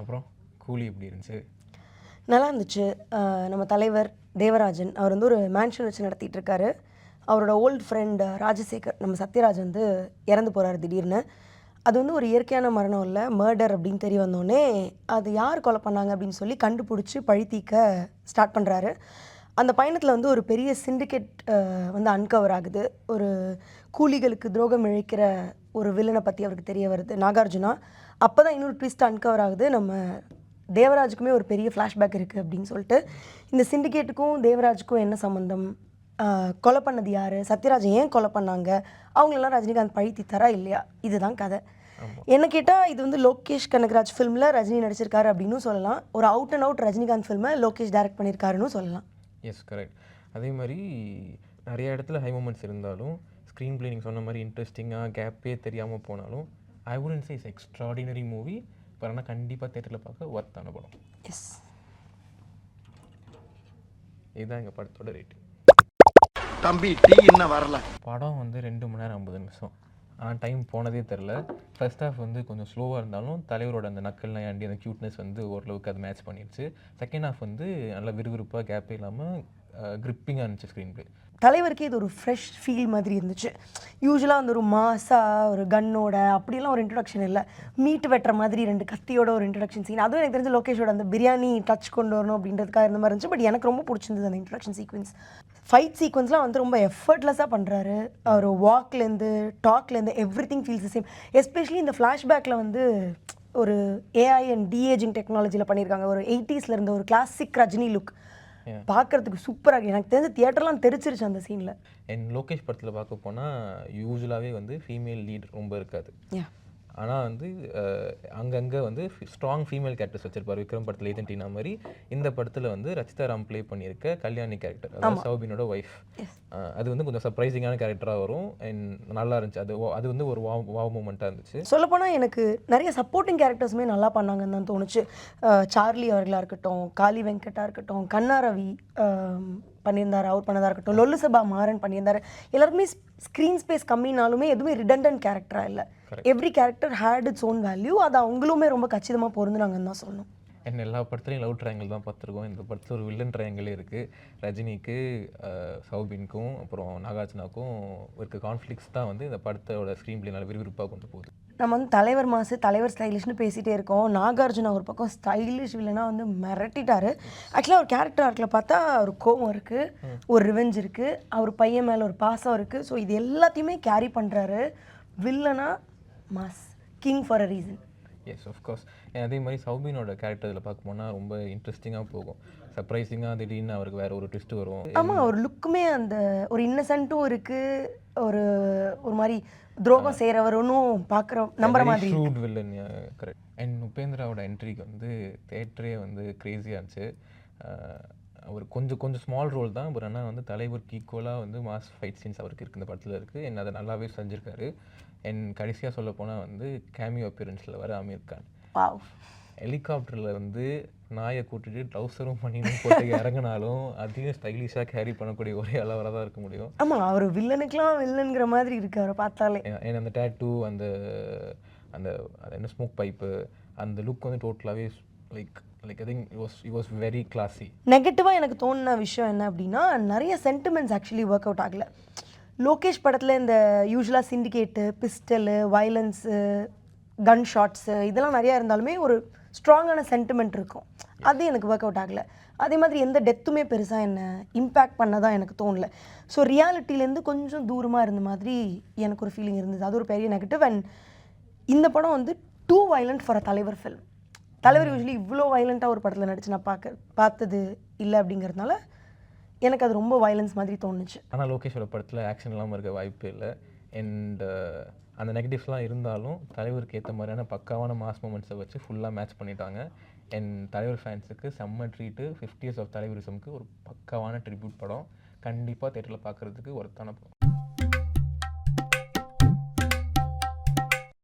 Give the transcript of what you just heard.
அப்புறம் கூலி எப்படி இருந்துச்சு? நல்லா இருந்துச்சு. நம்ம தலைவர் தேவராஜன் அவர் வந்து ஒரு மேன்ஷன் வச்சு நடத்திட்டு இருக்காரு அவரோட ஓல்டு ஃப்ரெண்ட் ராஜசேகர் நம்ம சத்யராஜ் வந்து இறந்து போகிறாரு திடீர்னு. அது வந்து ஒரு இயற்கையான மரணம் இல்லை மர்டர் அப்படின்னு தெரிய வந்தோடனே அது யார் கொலை பண்ணாங்க அப்படின்னு சொல்லி கண்டுபிடிச்சி பழி ஸ்டார்ட் பண்ணுறாரு அந்த பயணத்தில் வந்து ஒரு பெரிய சிண்டிகேட் வந்து அன்கவர் ஆகுது. ஒரு கூலிகளுக்கு துரோகம் இழைக்கிற ஒரு வில்லனை பற்றி அவருக்கு தெரிய வருது. நாகார்ஜுனா அப்போ தான் இன்னொரு ட்விஸ்ட் அன்கவர் ஆகுது. நம்ம தேவராஜுக்குமே ஒரு பெரிய ஃப்ளாஷ்பேக் இருக்குது அப்படின்னு சொல்லிட்டு இந்த சிண்டிகேட்டுக்கும் தேவராஜுக்கும் என்ன சம்மந்தம் கொலை பண்ணது யார்? சத்யராஜ் ஏன் கொலை பண்ணாங்க? அவங்களெல்லாம் ரஜினிகாந்த் பழி தீத்தாரா இல்லையா? இதுதான் கதை. என்ன கேட்டால் இது வந்து லோகேஷ் கனகராஜ் ஃபிலிமில் ரஜினி நடிச்சிருக்காரு அப்படின்னு சொல்லலாம். ஒரு அவுட் அண்ட் அவுட் ரஜினிகாந்த் ஃபில்மை லோகேஷ் டைரக்ட் பண்ணியிருக்காருன்னு சொல்லலாம். எஸ் கரெக்ட் அதே மாதிரி நிறைய இடத்துல ஹை மூமெண்ட்ஸ் இருந்தாலும் ஸ்க்ரீன் பிளே நீங்கள் சொன்ன மாதிரி இன்ட்ரெஸ்டிங்காக கேப்பே தெரியாமல் போனாலும் I wouldn't say is extraordinary movie but ஆனால் கண்டிப்பாக தேட்டரில் பார்க்க ஒர்த்தான படம். எஸ் இதுதான் எங்கள் படத்தோட ரேட்டிங் தம்பி டீ இன்னும் வரல. படம் வந்து ரெண்டு மணி நேரம் ஐம்பது நிமிஷம். ஆனால் டைம் போனதே தெரில ஃபர்ஸ்ட் ஹாஃப் வந்து கொஞ்சம் ஸ்லோவாக இருந்தாலும் தலைவரோட அந்த நக்கல்லாம் ஆண்டி அந்த க்யூட்னஸ் வந்து ஓரளவுக்கு அது மேட்ச் பண்ணிடுச்சு. செகண்ட் ஹாஃப் வந்து நல்லா விறுவிறுப்பாக கேப்பே இல்லாமல் கிரிப்பிங்காக இருந்துச்சு ஸ்க்ரீன் பிளே தலைவருக்கே இது ஒரு ஃப்ரெஷ் ஃபீல் மாதிரி இருந்துச்சு. யூஸ்வலாக வந்து ஒரு மாசா ஒரு கன்னோட அப்படிலாம் ஒரு இன்ட்ரடக்ஷன் இல்லை. மீட் வெட்டுற மாதிரி ரெண்டு கத்தியோட ஒரு இன்ட்ரடக்ஷன் சீன் அதுவும் எனக்கு தெரிஞ்ச லோகேஷோட அந்த பிரியாணி டச் கொண்டு வரணும் அப்படின்றதுக்காக இருந்த மாதிரி இருந்துச்சு. பட் எனக்கு ரொம்ப பிடிச்சிருந்தது அந்த இன்ட்ரடக்ஷன் சீக்வன்ஸ் ஃபைட் சீக்வன்ஸ்லாம் வந்து ரொம்ப எஃபர்ட்லெஸ்ஸாக பண்ணுறாரு அவர் வாக்லேருந்து டாக்லேருந்து everything feels same especially இந்த ஃப்ளாஷ்பேக்கில் வந்து ஒரு ஏஐ அண்ட் டிஏஜிங் டெக்னாலஜியில் பண்ணியிருக்காங்க ஒரு எயிட்டிஸில் இருந்த ஒரு கிளாசிக் ரஜினி லுக் பார்க்கறதுக்கு சூப்பராக எனக்கு தெரிஞ்ச தியேட்டர்லாம் தெரிச்சிருச்சு அந்த சீனில் என் லோகேஷ் படத்தில் பார்க்க போனால் யூஸ்வலாகவே வந்து ஃபீமேல் லீட் ரொம்ப இருக்காது. ஆனால் வந்து அங்கங்கே வந்து ஸ்ட்ராங் ஃபீமேல் கேரக்டர்ஸ் வச்சிருப்பாரு. விக்ரம் படத்தில் ஏஜென்ட் டீனா மாதிரி. இந்த படத்தில் வந்து ரச்சிதா ராம் ப்ளே பண்ணியிருக்க கல்யாணி கேரக்டர் அதாவது சௌபினோட ஒய்ஃப் அது வந்து கொஞ்சம் சர்ப்ரைசிங்கான கேரக்டராக வரும். அண்ட் நல்லா இருந்துச்சு. அது அது வந்து ஒரு வாவ் வாவ் மூமெண்ட்டாக இருந்துச்சு. சொல்லப்போனால் எனக்கு நிறைய சப்போர்ட்டிங் கேரக்டர்ஸுமே நல்லா பண்ணாங்கன்னு தான் தோணுச்சு. சார்லி அவர்களாக இருக்கட்டும் காளி வெங்கட்டா இருக்கட்டும் கண்ணா ரவி பண்ணியிருந்தார் அவர் பண்ணதா இருக்கட்டும் லொல்லு சபா மாறன் பண்ணியிருந்தார். எல்லாருக்குமே ஸ்க்ரீன் ஸ்பேஸ் கம்மினாலுமே எதுவுமே ரிடண்டன்ட் கேரக்டராக இல்லை. Every character had its own value அது அவங்களுமே ரொம்ப கச்சிதமாக பொருந்துனாங்கன்னு தான் சொல்லணும். அண்ட் எல்லா படத்துலையும் லவ் ட்ரையாங்கிள் தான் பார்த்துருக்கோம். இந்த படத்தில் ஒரு வில்லன் ட்ரையாங்கிளே இருக்குது ரஜினிக்கு சௌபின்க்கும் அப்புறம் நாகார்ஜுனாக்கும் இருக்க கான்ஃப்ளிக்ஸ் தான் வந்து இந்த படத்தோட ஸ்க்ரீன் பிளே நல்ல விறுவிறுப்பாக கொண்டு போகுது. நம்ம வந்து தலைவர் மாசு தலைவர் ஸ்டைலிஷ்னு பேசிகிட்டே இருக்கோம். நாகார்ஜுனா ஒரு பக்கம் ஸ்டைலிஷ் வில்லனா வந்து மிரட்டிட்டாரு. ஆக்சுவலாக ஒரு கேரக்டர் ஆர்க்கில் பார்த்தா ஒரு கோவம் இருக்குது ஒரு ரிவெஞ்ச் இருக்குது அவர் பையன் மேலே ஒரு பாசம் இருக்குது ஸோ இது எல்லாத்தையுமே கேரி பண்ணுறாரு வில்லனா mass king for a reason yes of course அதே மாதிரி சௌபினோட கேரக்டர் இதில் பார்க்க போனால் ரொம்ப இன்ட்ரெஸ்டிங்காக போகும். சர்ப்ரைசிங்காக திடீர்னு அவருக்கு வேற ஒரு ட்விஸ்ட் வரும். ஆமாம் ஒரு லுக்குமே அந்த ஒரு இன்னசென்ட்டும் இருக்குது ஒரு ஒரு மாதிரி துரோகம் செய்கிறவருன்னும் பார்க்குற நம்புற மாதிரி ஷூட் வில்லன் கரெக்ட் அண்ட் உபேந்திராவோட என்ட்ரிக்கு வந்து தேட்டரே வந்து க்ரேஸியாக இருந்துச்சு அவர் கொஞ்சம் கொஞ்சம் ஸ்மால் ரோல் தான். பட் ஆனால் வந்து தலைவருக்கு ஈக்குவலாக வந்து மாஸ் ஃபைட் சீன்ஸ் அவருக்கு இருக்கு. இந்த படத்தில் இருக்குது என்ன அதை நல்லாவே செஞ்சுருக்காரு. அண்ட் கடைசியாக சொல்ல போனால் வந்து கேமியோ அப்பியரன்ஸில் வர அமீர் கான். ஹெலிகாப்டரில் வந்து நாயை கூட்டிட்டு ட்ரௌசரும் பண்ணின்னு போட்டு இறங்கினாலும் அதையும் ஸ்டைலிஷாக கேரி பண்ணக்கூடிய ஒரே அளவராக தான் இருக்க முடியும். ஆமாம் அவர் வில்லனுக்கெலாம் வில்லனுங்கிற மாதிரி இருக்கு அவரை பார்த்தாலே ஏன்னா அந்த டேட்டூ அந்த அந்த அது என்ன ஸ்மோக் பைப்பு அந்த லுக் வந்து டோட்டலாகவே like like I think it was it was very classy நெகட்டிவாக எனக்கு தோணுன விஷயம் என்ன அப்படின்னா நிறைய சென்டிமெண்ட்ஸ் ஆக்சுவலி ஒர்க் அவுட் ஆகல. லோகேஷ் படத்தில் இந்த யூஸ்வலாக syndicate pistol violence gun shots இதெல்லாம் நிறையா இருந்தாலுமே ஒரு ஸ்ட்ராங்கான சென்டிமெண்ட் இருக்கும். அது எனக்கு ஒர்க் அவுட் ஆகல. அதே மாதிரி எந்த டெத்துமே பெருசாக என்ன இம்பேக்ட் பண்ணதான் எனக்கு தோணல. ஸோ ரியாலிட்டிலேருந்து கொஞ்சம் தூரமாக இருந்த மாதிரி எனக்கு ஒரு ஃபீலிங் இருந்தது. அது ஒரு பெரிய நெகட்டிவ் அண்ட் இந்த படம் வந்து டூ வயலண்ட் ஃபார் அ தலைவர் ஃபில்ம் தலைவர் யூஸ்வலி இவ்வளோ வயலண்ட்டாக ஒரு படத்தில் நடிச்சு நான் பார்க்க பார்த்தது இல்லை அப்படிங்கிறதுனால எனக்கு அது ரொம்ப வயலன்ஸ் மாதிரி தோணுச்சு. ஆனால் லோகேஷோட படத்தில் ஆக்ஷன் இல்லாமல் இருக்க வாய்ப்பே இல்லை. அண்ட் அந்த நெகட்டிவ்ஸ்லாம் இருந்தாலும் தலைவருக்கு ஏற்ற மாதிரியான பக்காவான மாஸ் மூமெண்ட்ஸை வச்சு ஃபுல்லாக மேட்ச் பண்ணிட்டாங்க. அண்ட் தலைவர் ஃபேன்ஸுக்கு செம்ம ட்ரீட்டு ஃபிஃப்டி இயர்ஸ் ஆஃப் தலைவரிசம்க்கு ஒரு பக்காவான ட்ரிபியூட் படம். கண்டிப்பாக தேட்டரில் பார்க்குறதுக்கு ஒருத்தான படம்.